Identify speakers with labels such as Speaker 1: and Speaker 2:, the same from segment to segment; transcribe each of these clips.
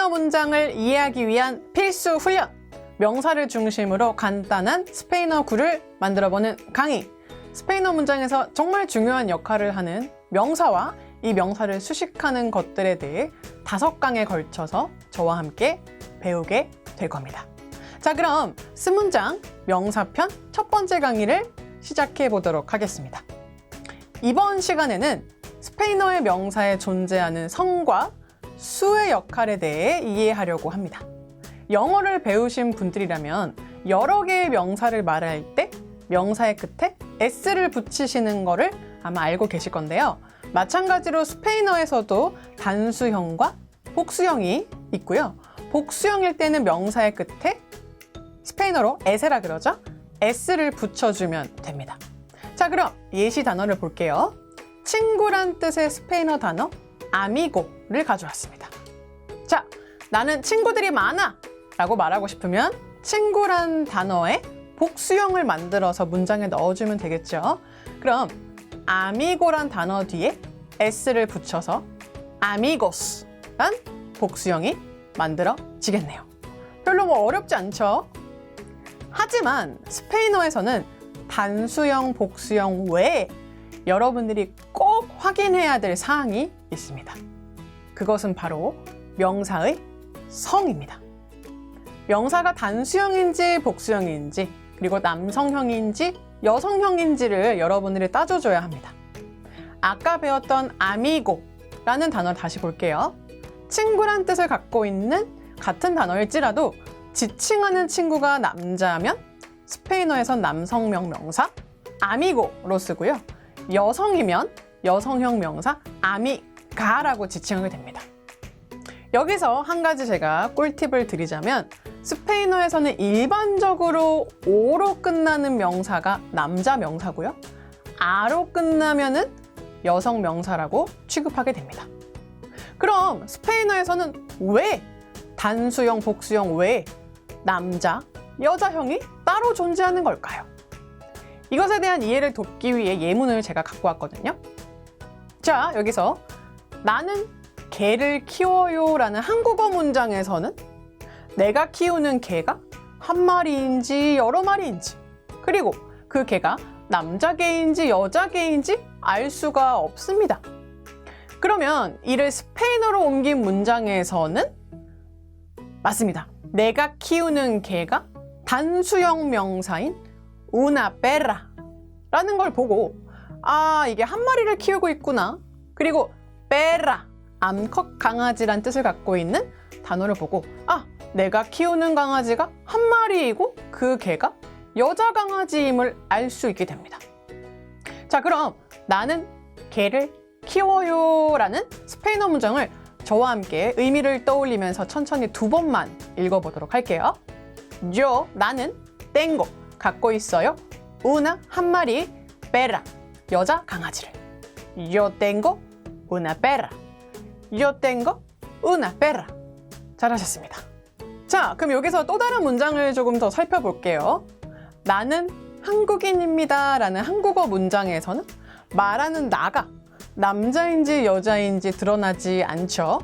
Speaker 1: 스페인어 문장을 이해하기 위한 필수 훈련! 명사를 중심으로 간단한 스페인어 구를 만들어보는 강의! 스페인어 문장에서 정말 중요한 역할을 하는 명사와 이 명사를 수식하는 것들에 대해 다섯 강에 걸쳐서 저와 함께 배우게 될 겁니다. 자, 그럼 스문장 명사편 첫 번째 강의를 시작해 보도록 하겠습니다. 이번 시간에는 스페인어의 명사에 존재하는 성과 수의 역할에 대해 이해하려고 합니다. 영어를 배우신 분들이라면 여러 개의 명사를 말할 때 명사의 끝에 s를 붙이시는 거를 아마 알고 계실 건데요. 마찬가지로 스페인어에서도 단수형과 복수형이 있고요. 복수형일 때는 명사의 끝에 스페인어로 에세라 그러죠? s를 붙여주면 됩니다. 자, 그럼 예시 단어를 볼게요. 친구란 뜻의 스페인어 단어 아미고 를 가져왔습니다. 자, 나는 친구들이 많아! 라고 말하고 싶으면 친구란 단어에 복수형을 만들어서 문장에 넣어주면 되겠죠. 그럼 아미고란 단어 뒤에 s를 붙여서 아미고스란 복수형이 만들어지겠네요. 별로 뭐 어렵지 않죠? 하지만 스페인어에서는 단수형, 복수형 외에 여러분들이 꼭 확인해야 될 사항이 있습니다. 그것은 바로 명사의 성입니다. 명사가 단수형인지 복수형인지 그리고 남성형인지 여성형인지를 여러분들이 따져줘야 합니다. 아까 배웠던 아미고라는 단어를 다시 볼게요. 친구란 뜻을 갖고 있는 같은 단어일지라도 지칭하는 친구가 남자면 스페인어에선 남성명 명사 아미고로 쓰고요. 여성이면 여성형 명사 아미 가라고 지칭하게 됩니다. 여기서 한 가지 제가 꿀팁을 드리자면 스페인어에서는 일반적으로 오로 끝나는 명사가 남자 명사고요. 아로 끝나면은 여성 명사라고 취급하게 됩니다. 그럼 스페인어에서는 왜 단수형, 복수형 외에 남자, 여자형이 따로 존재하는 걸까요? 이것에 대한 이해를 돕기 위해 예문을 제가 갖고 왔거든요. 자, 여기서 나는 개를 키워요 라는 한국어 문장에서는 내가 키우는 개가 한 마리인지 여러 마리인지 그리고 그 개가 남자 개인지 여자 개인지 알 수가 없습니다. 그러면 이를 스페인어로 옮긴 문장에서는 맞습니다. 내가 키우는 개가 단수형 명사인 una perra 라는 걸 보고 아 이게 한 마리를 키우고 있구나 그리고 perra 암컷 강아지란 뜻을 갖고 있는 단어를 보고 아 내가 키우는 강아지가 한 마리이고 그 개가 여자 강아지임을 알 수 있게 됩니다. 자 그럼 나는 개를 키워요 라는 스페인어 문장을 저와 함께 의미를 떠올리면서 천천히 두 번만 읽어보도록 할게요. yo 나는 tengo 갖고 있어요. una 한 마리 perra 여자 강아지를. yo tengo una perra. yo tengo una perra. 잘하셨습니다. 자, 그럼 여기서 또 다른 문장을 조금 더 살펴볼게요. 나는 한국인입니다. 라는 한국어 문장에서는 말하는 나가 남자인지 여자인지 드러나지 않죠.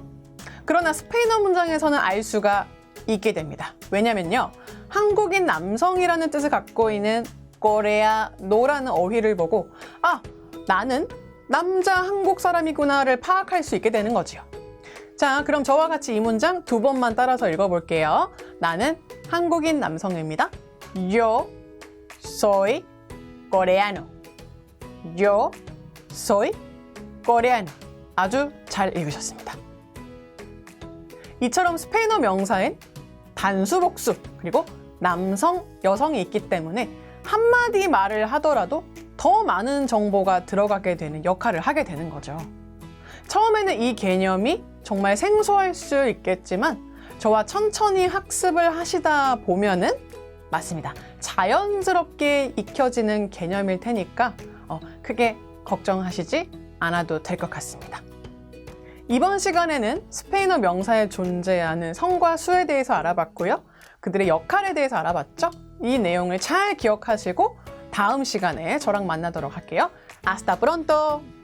Speaker 1: 그러나 스페인어 문장에서는 알 수가 있게 됩니다. 왜냐면요. 한국인 남성이라는 뜻을 갖고 있는 꼬레아 노라는 어휘를 보고 아, 나는 남자 한국 사람이구나를 파악할 수 있게 되는 거지요. 자, 그럼 저와 같이 이 문장 두 번만 따라서 읽어볼게요. 나는 한국인 남성입니다. Yo soy coreano. Yo soy coreano. 아주 잘 읽으셨습니다. 이처럼 스페인어 명사엔 단수, 복수, 그리고 남성, 여성이 있기 때문에 한마디 말을 하더라도 더 많은 정보가 들어가게 되는 역할을 하게 되는 거죠. 처음에는 이 개념이 정말 생소할 수 있겠지만 저와 천천히 학습을 하시다 보면은 맞습니다. 자연스럽게 익혀지는 개념일 테니까 어, 크게 걱정하시지 않아도 될 것 같습니다. 이번 시간에는 스페인어 명사에 존재하는 성과 수에 대해서 알아봤고요. 그들의 역할에 대해서 알아봤죠? 이 내용을 잘 기억하시고 다음 시간에 저랑 만나도록 할게요. 아스타 프론토!